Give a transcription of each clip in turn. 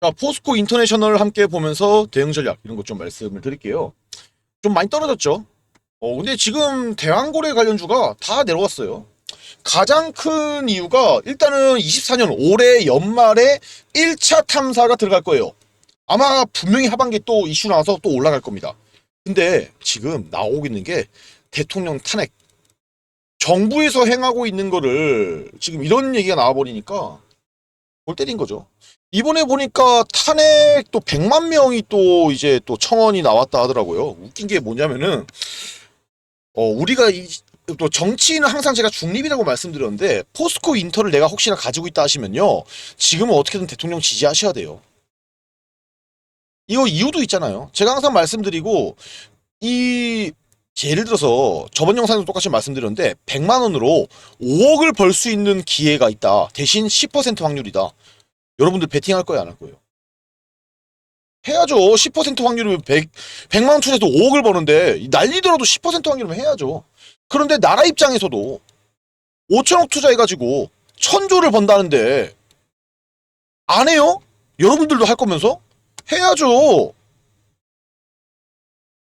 자, 포스코 인터내셔널 함께 보면서 대응 전략 이런 것 좀 말씀을 드릴게요. 좀 많이 떨어졌죠. 어, 근데 지금 대왕고래 관련주가 다 내려왔어요. 가장 큰 이유가 일단은 24년 올해 연말에 1차 탐사가 들어갈 거예요. 아마 분명히 하반기 또 이슈 나와서 또 올라갈 겁니다. 근데 지금 나오고 있는 게 대통령 탄핵. 정부에서 행하고 있는 거를 지금 이런 얘기가 나와버리니까 골 때린 거죠. 이번에 보니까 탄핵 또 100만 명이 또 이제 또 청원이 나왔다 하더라고요. 웃긴 게 뭐냐면은 어 우리가 이, 또 정치인은 항상 제가 중립이라고 말씀드렸는데 포스코 인터를 내가 혹시나 가지고 있다 하시면요. 지금은 어떻게든 대통령 지지하셔야 돼요. 이거 이유도 있잖아요. 제가 항상 말씀드리고 이 예를 들어서 저번 영상에도 똑같이 말씀드렸는데 100만 원으로 5억을 벌 수 있는 기회가 있다. 대신 10% 확률이다. 여러분들 베팅할 거예요, 안 할 거예요? 해야죠. 10% 확률이면 100, 100만 원 투자해도 5억을 버는데 난리더라도 10% 확률이면 해야죠. 그런데 나라 입장에서도 5천억 투자해가지고 천조를 번다는데 안 해요? 여러분들도 할 거면서 해야죠.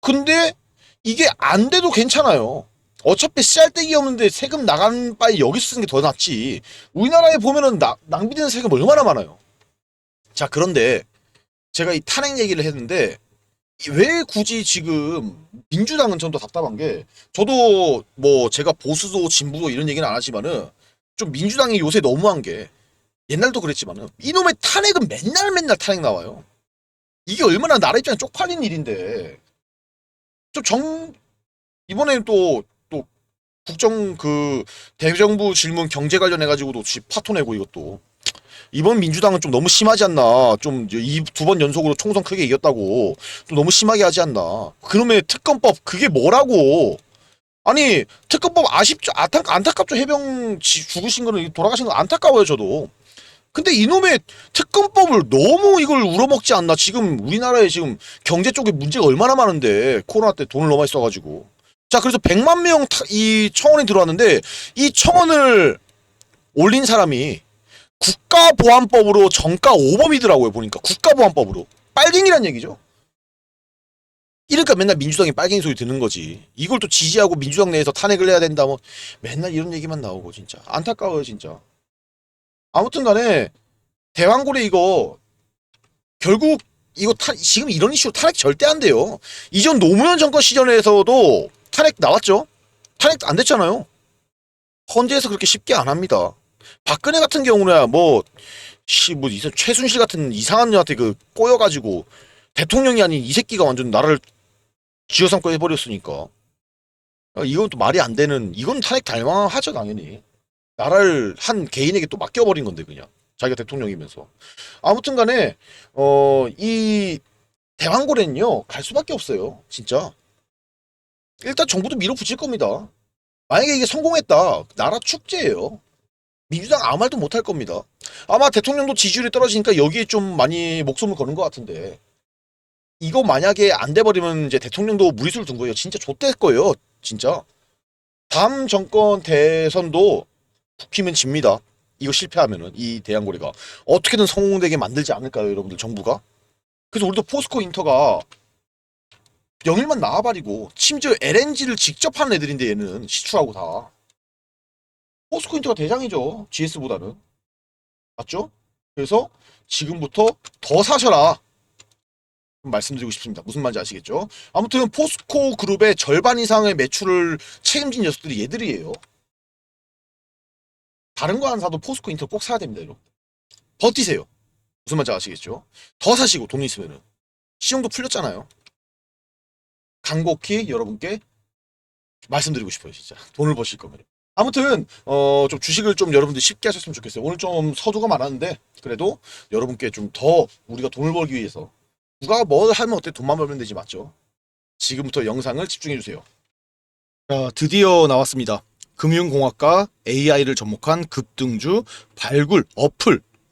근데 이게 안 돼도 괜찮아요. 어차피 씨알데기 없는데 세금 나간 바에 여기 쓰는 게 더 낫지. 우리나라에 보면은 나- 낭비되는 세금 얼마나 많아요. 자, 그런데 제가 이 탄핵 얘기를 했는데 이- 왜 굳이 지금 민주당은 전더 답답한 게 저도 뭐 제가 보수도 진보도 이런 얘기는 안 하지만은 좀 민주당이 요새 너무한 게 옛날도 그랬지만은 이놈의 탄핵은 맨날 맨날 탄핵 나와요. 이게 얼마나 나라 입장에 쪽팔린 일인데 좀 정 이번에는 또또 국정 그 대정부 질문 경제 관련해 가지고도 파토 내고 이것도. 이번 민주당은 좀 너무 심하지 않나. 좀 이 두 번 연속으로 총선 크게 이겼다고. 좀 너무 심하게 하지 않나. 그놈의 특검법 그게 뭐라고? 아니 특검법 아쉽죠. 안타, 안타깝죠. 해병 지- 죽으신 거는 돌아가신 거 안타까워요 저도. 근데 이놈의 특검법을 너무 이걸 우러먹지 않나. 지금 우리나라에 지금 경제 쪽에 문제가 얼마나 많은데. 코로나 때 돈을 너무 많이 써가지고 자 그래서 100만 명 이 청원이 들어왔는데 이 청원을 올린 사람이 국가보안법으로 정가 5범이더라고요 보니까. 국가보안법으로. 빨갱이란 얘기죠. 이러니까 맨날 민주당이 빨갱이 소리 듣는 거지. 이걸 또 지지하고 민주당 내에서 탄핵을 해야 된다 뭐. 맨날 이런 얘기만 나오고 진짜. 안타까워요 진짜. 아무튼 간에 대왕고래 이거 결국 이거 타, 지금 이런 이슈 탄핵 절대 안 돼요. 이전 노무현 정권 시절에서도 탄핵 나왔죠 탄핵 안 됐잖아요 헌재에서 그렇게 쉽게 안 합니다 박근혜 같은 경우는 뭐, 씨, 뭐, 이상- 최순실 같은 이상한 년한테 그 꼬여가지고 대통령이 아닌 이 새끼가 완전 나라를 쥐어삼고 해버렸으니까. 아, 이건 또 말이 안 되는, 이건 탄핵 달망하죠, 당연히. 나라를 한 개인에게 또 맡겨버린 건데, 그냥. 자기가 대통령이면서. 아무튼 간에, 어, 이 대왕고래는요, 갈 수밖에 없어요. 진짜. 일단 정부도 밀어붙일 겁니다. 만약에 이게 성공했다. 나라 축제예요. 민주당 아무 말도 못할 겁니다. 아마 대통령도 지지율이 떨어지니까 여기에 좀 많이 목숨을 거는 것 같은데 이거 만약에 안 돼버리면 이제 대통령도 무리수를 둔 거예요. 진짜 좆될 거예요. 진짜. 다음 정권 대선도 국힘은 집니다. 이거 실패하면은 이 대한고리가 어떻게든 성공되게 만들지 않을까요, 여러분들 정부가? 그래서 우리도 포스코 인터가 영일만 나와버리고 심지어 LNG를 직접 하는 애들인데 얘는 시추하고 다. 포스코 인터가 대장이죠. GS보다는. 맞죠? 그래서 지금부터 더 사셔라. 말씀드리고 싶습니다. 무슨 말인지 아시겠죠? 아무튼 포스코 그룹의 절반 이상의 매출을 책임진 녀석들이 얘들이에요. 다른 거 안 사도 포스코 인터 꼭 사야 됩니다, 여러분. 버티세요. 무슨 말인지 아시겠죠? 더 사시고 돈 있으면은 시용도 풀렸잖아요. 간곡히 여러분께 말씀드리고 싶어요, 진짜. 돈을 버실 거면. 아무튼 어 좀 주식을 좀 여러분들 쉽게 하셨으면 좋겠어요. 오늘 좀 서두가 많았는데 그래도 여러분께 좀 더 우리가 돈을 벌기 위해서 누가 뭘 하면 어때 돈만 벌면 되지 맞죠? 지금부터 영상을 집중해 주세요. 자 드디어 나왔습니다. 금융공학과 AI를 접목한 급등주 발굴 어플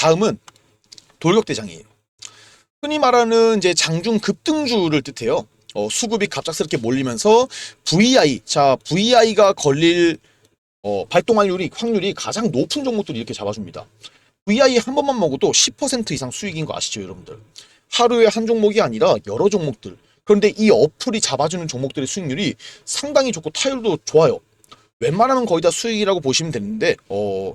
다음은 돌격대장이에요. 흔히 말하는 이제 장중 급등주를 뜻해요. 어, 수급이 갑작스럽게 몰리면서 VI, 자 VI가 걸릴 어, 발동확률이 확률이 가장 높은 종목들이 이렇게 잡아줍니다. VI 한 번만 먹어도 10% 이상 수익인 거 아시죠, 여러분들? 하루에 한 종목이 아니라 여러 종목들. 그런데 이 어플이 잡아주는 종목들의 수익률이 상당히 좋고 타율도 좋아요. 웬만하면 거의 다 수익이라고 보시면 되는데, 어,